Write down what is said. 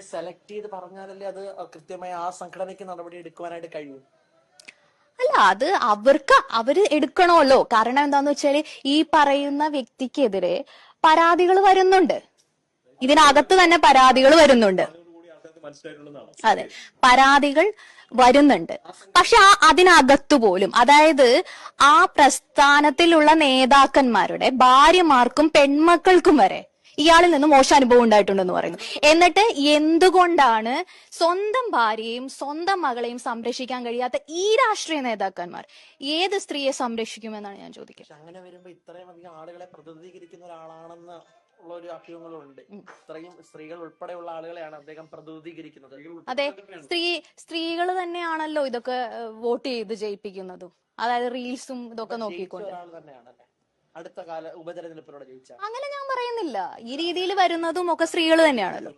ആളുകളെ സെലക്ട് ചെയ്ത് പറഞ്ഞാലല്ലേ അത് കൃത്യമായി ആ സംഘടനയ്ക്ക് നടപടി എടുക്കുവാനായിട്ട് കഴിയും. അല്ല അത് അവർക്ക് അവർ എടുക്കണമല്ലോ. കാരണം എന്താന്ന് വെച്ചാൽ ഈ പറയുന്ന വ്യക്തിക്കെതിരെ പരാതികൾ വരുന്നുണ്ട്. ഇതിനകത്ത് തന്നെ പരാതികൾ വരുന്നുണ്ട്. അതെ പരാതികൾ വരുന്നുണ്ട്. പക്ഷെ ആ അതിനകത്തു പോലും അതായത് ആ പ്രസ്ഥാനത്തിലുള്ള നേതാക്കന്മാരുടെ ഭാര്യമാർക്കും പെൺമക്കൾക്കും വരെ ഇയാളിൽ നിന്ന് മോശം അനുഭവം ഉണ്ടായിട്ടുണ്ടെന്ന് പറയുന്നു. എന്നിട്ട് എന്തുകൊണ്ടാണ് സ്വന്തം ഭാര്യയും സ്വന്തം മകളെയും സംരക്ഷിക്കാൻ കഴിയാത്ത ഈ രാഷ്ട്രീയ നേതാക്കന്മാർ ഏത് സ്ത്രീയെ സംരക്ഷിക്കുമെന്നാണ് ഞാൻ ചോദിക്കുന്നത്? അങ്ങനെ വരുമ്പോ ഇത്രയും അധികം ആളുകളെ പ്രതിനിധീകരിക്കുന്ന ഒരാളാണെന്ന് ഉള്ള ഒരു അഭ്യൂഹങ്ങളുണ്ട്. ഇത്രയും സ്ത്രീകൾ ഉൾപ്പെടെയുള്ള ആളുകളെയാണ് അദ്ദേഹം പ്രതിനിധീകരിക്കുന്നത്. അതെ സ്ത്രീ സ്ത്രീകൾ തന്നെയാണല്ലോ ഇതൊക്കെ വോട്ട് ചെയ്ത് ജയിപ്പിക്കുന്നതും. അതായത് റീൽസും ഇതൊക്കെ നോക്കിക്കൊണ്ട്. തന്നെയാണല്ലേ അടുത്ത കാല ഉപതെരഞ്ഞെടുപ്പിലൂടെ ജയിച്ച അങ്ങനെ ഞാൻ പറയുന്നില്ല. ഈ രീതിയിൽ വരുന്നതും ഒക്കെ സ്ത്രീകൾ തന്നെയാണല്ലോ.